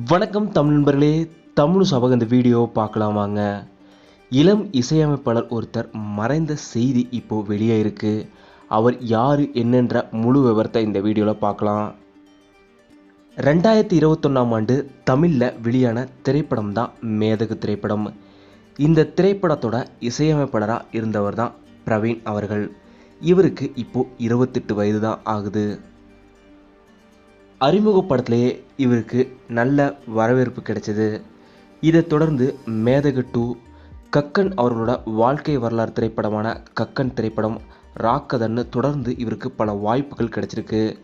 வணக்கம் தமிழ் நண்பர்களே. தமிழ் சபக இந்த வீடியோ பார்க்கலாம் வாங்க. இளம் இசையமைப்பாளர் ஒருத்தர் மறைந்த செய்தி இப்போ வெளியே இருக்கு. அவர் யார் என்னன்ற முழு விவரத்தை இந்த வீடியோவில் பார்க்கலாம். ரெண்டாயிரத்தி இருபத்தொன்னாம் ஆண்டு தமிழில் வெளியான திரைப்படம் தான் மேதகு திரைப்படம். இந்த திரைப்படத்தோட இசையமைப்பாளராக இருந்தவர் தான் பிரவீன் அவர்கள். இவருக்கு இப்போது இருபத்தெட்டு வயது தான் ஆகுது. அறிமுகப்படத்திலேயே இவருக்கு நல்ல வரவேற்பு கிடைச்சது. இதைத் தொடர்ந்து மேதகு டூ கக்கன் அவர்களோட வாழ்க்கை வரலாறு திரைப்படமான கக்கன் திரைப்படம் ராக்கதன்னு தொடர்ந்து இவருக்கு பல வாய்ப்புகள் கிடைச்சிருக்கு.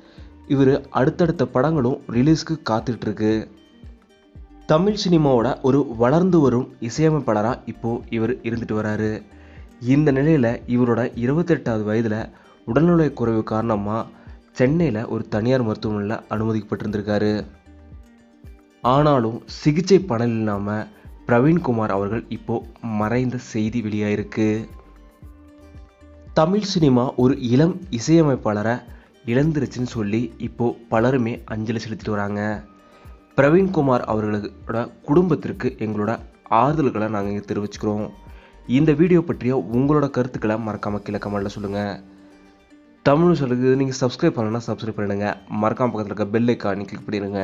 இவர் அடுத்தடுத்த படங்களும் ரிலீஸ்க்கு காத்துட்ருக்கு தமிழ் சினிமாவோட ஒரு வளர்ந்து வரும் இசையமைப்பாளராக இப்போது இவர் இருந்துட்டு வராரு. இந்த நிலையில் இவரோட இருபத்தெட்டாவது வயதில் உடல்நிலை குறைவு காரணமாக சென்னையில் ஒரு தனியார் மருத்துவமனையில் அனுமதிக்கப்பட்டிருந்திருக்காரு. ஆனாலும் சிகிச்சை பலன் இல்லாமல் பிரவீன்குமார் அவர்கள் இப்போ மறைந்த செய்தி வெளியாயிருக்கு. தமிழ் சினிமா ஒரு இளம் இசையமைப்பாளரை இழந்துருச்சுன்னு சொல்லி இப்போ பலருமே அஞ்சலி செலுத்திட்டு வராங்க. பிரவீன்குமார் அவர்களோட குடும்பத்திற்கு எங்களோட ஆறுதல்களை நாங்கள் இங்கே தெரிவிச்சுக்கிறோம். இந்த வீடியோ பற்றிய உங்களோட கருத்துக்களை மறக்காமல் கீழே கமெண்ட்டில் சொல்லுங்கள் தமிழ் சொல்லுங்க நீங்கள் சப்ஸ்கிரைப் பண்ணலன்னா சப்ஸ்கிரைப் பண்ணிடுங்க. மறக்காம பக்கத்தில் இருக்க பெல் ஐக்கானி கிளிக் பண்ணிடுங்க.